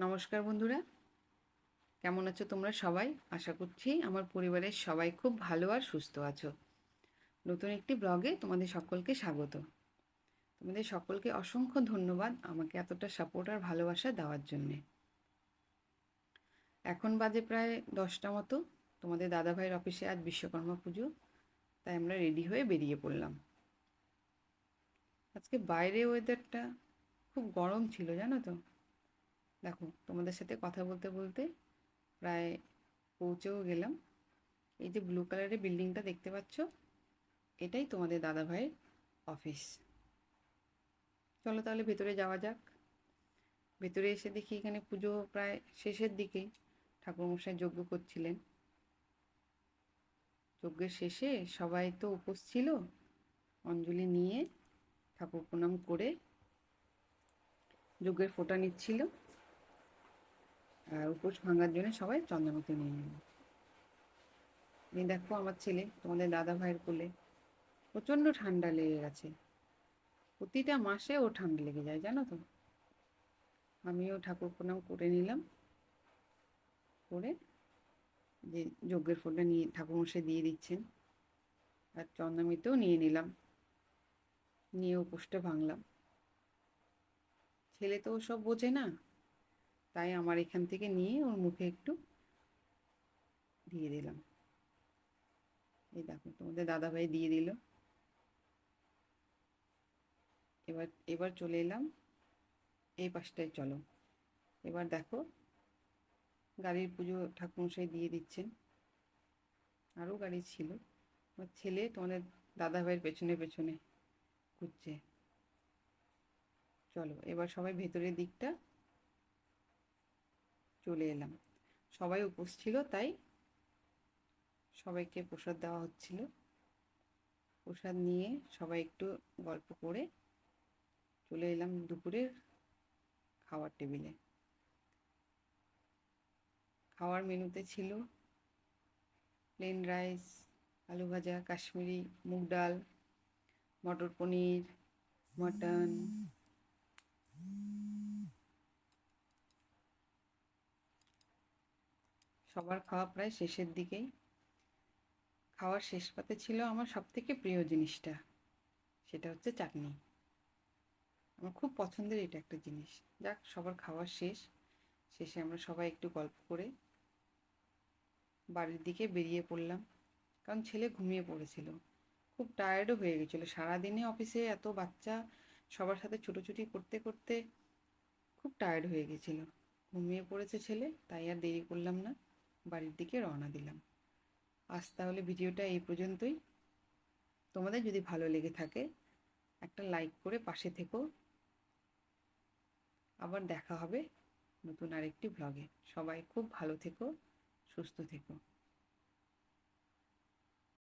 নমস্কার বন্ধুরা। কেমন আছো তোমরা সবাই? আশা করছি আমার পরিবারের সবাই খুব ভালো আর সুস্থ আছো। নতুন একটি ব্লগে তোমাদের সকলকে স্বাগত। তোমাদের সকলকে অসংখ্য ধন্যবাদ আমাকে এতটা সাপোর্ট আর ভালোবাসা দেওয়ার জন্যে। এখন বাজে প্রায় দশটা মতো। তোমাদের দাদাভাইয়ের অফিসে আজ বিশ্বকর্মা পুজো, তাই আমরা রেডি হয়ে বেরিয়ে পড়লাম। আজকে বাইরে ওয়েদারটা খুব গরম ছিল, জানো তো? দেখো, তোমাদের সাথে কথা বলতে বলতে প্রায় পৌঁছেও গেলাম। এই যে ব্লু কালারের বিল্ডিংটা দেখতে পাচ্ছ, এটাই তোমাদের দাদা ভাইয়ের অফিস চলো তাহলে ভেতরে যাওয়া যাক। ভেতরে এসে দেখি এখানে পুজো প্রায় শেষের দিকেই ঠাকুরমশাই যজ্ঞ করছিলেন। যজ্ঞের শেষে সবাই তো উপোস ছিল, অঞ্জলি নিয়ে ঠাকুর প্রণাম করে যজ্ঞের ফোঁটা নিচ্ছিল। আর উপোস ভাঙার জন্য সবাই চন্দ্রমতি নিয়ে নিল। এই দেখো আমার ছেলে, তোমাদের দাদা ভাইয়ের কোলে। প্রচণ্ড ঠান্ডা লেগে গেছে। প্রতিটা মাসে ও ঠান্ডা লেগে যায়, জানো তো? আমিও ঠাকুর প্রণাম করে নিলাম। করে যে যজ্ঞের ফোঁটা নিয়ে ঠাকুরমশাই দিয়ে দিচ্ছেন, আর চন্দ্রমিতেও নিয়ে নিলাম। নিয়ে উপোসটা ভাঙলাম। ছেলে তো সব বোঝে না। তাই আমার এখান থেকে নিয়ে ওর মুখে একটু দিয়ে দিলাম। এই দেখো, তোমাদের দাদাভাই দিয়ে দিল। এবার এবার চলে এলাম। এই পাশটায় চলো। এবার দেখো, গাড়ির পুজো ঠাকুমশাই দিয়ে দিচ্ছেন। আরও গাড়ি ছিল। আমার ছেলে তোমাদের দাদাভাইয়ের পেছনে পেছনে ঘুরছে। চলো, এবার সবাই ভেতরের দিকটা চলে এলাম। সবাই উপোস ছিল, তাই সবাইকে প্রসাদ দেওয়া হচ্ছিল। প্রসাদ নিয়ে সবাই একটু গল্প করে চলে এলাম দুপুরের খাওয়ার টেবিলে। খাওয়ার মেনুতে ছিল প্লেন রাইস, আলু ভাজা, কাশ্মীরি মুগ ডাল, মটর পনির, মটন। সবার খাওয়া প্রায় শেষের দিকেই। খাওয়ার শেষ পাতে ছিল আমার সবথেকে প্রিয় জিনিসটা, সেটা হচ্ছে চাটনি। আমার খুব পছন্দের এটা একটা জিনিস। যাক, সবার খাওয়ার শেষ। শেষে আমরা সবাই একটু গল্প করে বাড়ির দিকে বেরিয়ে পড়লাম। কারণ ছেলে ঘুমিয়ে পড়েছিল। খুব টায়ার্ডও হয়ে গেছিল। সারাদিনে অফিসে এত বাচ্চা, সবার সাথে ছুটোছুটি করতে করতে খুব টায়ার্ড হয়ে গেছিল। ঘুমিয়ে পড়েছে ছেলে, তাই আর দেরি করলাম না। বাড়ির দিকে রওনা দিলাম। আজ তাহলে ভিডিওটা এই পর্যন্তই। তোমাদের যদি ভালো লেগে থাকে, একটা লাইক করে পাশে থেকো। আবার দেখা হবে নতুন আরেকটি ব্লগে সবাই খুব ভালো থেকো, সুস্থ থেকো।